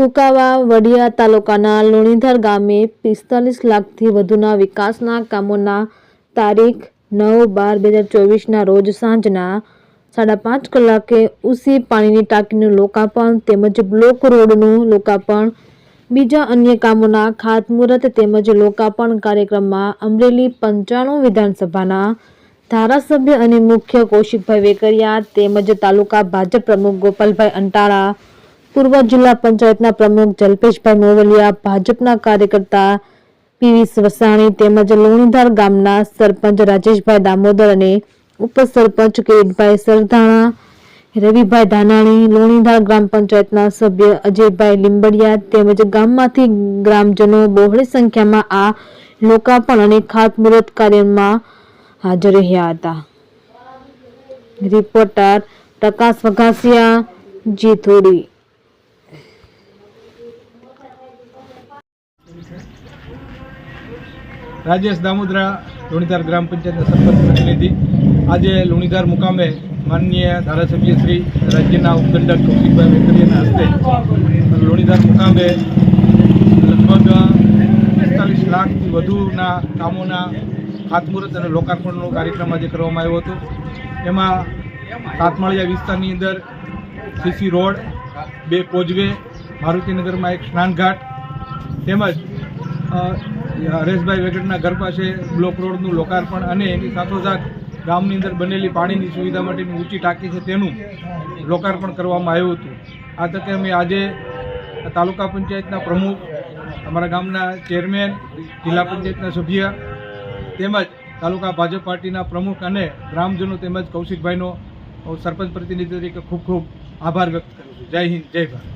કુકાવા, વડિયા તાલુકાના લુણીધર ગામે પિસ્તાલીસ લાખથી વધુના વિકાસના કામોના તારીખ નવ બાર બે હજાર ચોવીસના રોજ સાંજના સાડા પાંચ કલાકે ઉસી પાણીની ટાંકીનું લોકાર્પણ તેમજ બ્લોક રોડનું લોકાર્પણ, બીજા અન્ય કામોના ખાતમુહૂર્ત તેમજ લોકાર્પણ કાર્યક્રમમાં અમરેલી પંચાણું વિધાનસભાના ધારાસભ્ય અને મુખ્ય કૌશિકભાઈ વેકરિયા તેમજ તાલુકા ભાજપ પ્રમુખ ગોપાલભાઈ અંટાળા પૂર્વ જિલ્લા પંચાયતના પ્રમુખ જલ્પેશભાઈ મોવલિયા, ભાજપના કાર્યકર્તા પીવી વસાણી તેમજ લોણીધાર ગામના સરપંચ રાજેશભાઈ દામોદર અને ઉપસરપંચ કિરીટભાઈ સરધાણા, રવિભાઈ ધાનાણી, લોણીધાર ગ્રામ પંચાયતના સભ્ય અજયભાઈ લીંબડિયા તેમજ ગામમાંથી ગ્રામજનો બહોળી સંખ્યામાં આ લોકાર્પણ અને ખાતમુહૂર્ત કાર્યમાં હાજર રહ્યા હતા. રિપોર્ટર પ્રકાશ વઘાસિયા જીથોડી રાજેશ દામોદરા, લુણીધાર ગ્રામ પંચાયતના સરપંચ પ્રતિનિધિ. આજે લુણીધાર મુકામે માનનીય ધારાસભ્ય શ્રી, રાજ્યના ઉપદંડક કૌશિકભાઈ વેકરિયાના હસ્તે લુણીધાર મુકામે લગભગ પિસ્તાલીસ લાખથી વધુના કામોના ખાતમુહૂર્ત અને લોકાર્પણનો કાર્યક્રમ આજે કરવામાં આવ્યો હતો. એમાં સાતમાળિયા વિસ્તારની અંદર સીસી રોડ, બે કોજવે મારુતિનગરમાં એક સ્નાનઘાટ, તેમજ હરેશભાઈ વેગડના ઘર પાસે બ્લોક રોડનું લોકાર્પણ અને એની સાથોસાથ ગામની અંદર બનેલી પાણીની સુવિધા માટેની ઊંચી ટાંકી છે તેનું લોકાર્પણ કરવામાં આવ્યું હતું. આ તકે અમે આજે તાલુકા પંચાયતના પ્રમુખ, અમારા ગામના ચેરમેન, જિલ્લા પંચાયતના સભ્ય, તેમજ તાલુકા ભાજપ પાર્ટીના પ્રમુખ અને ગ્રામજનો તેમજ કૌશિકભાઈનો સરપંચ પ્રતિનિધિ તરીકે ખૂબ ખૂબ આભાર વ્યક્ત કરું છું. જય હિન્દ, જય ભારત.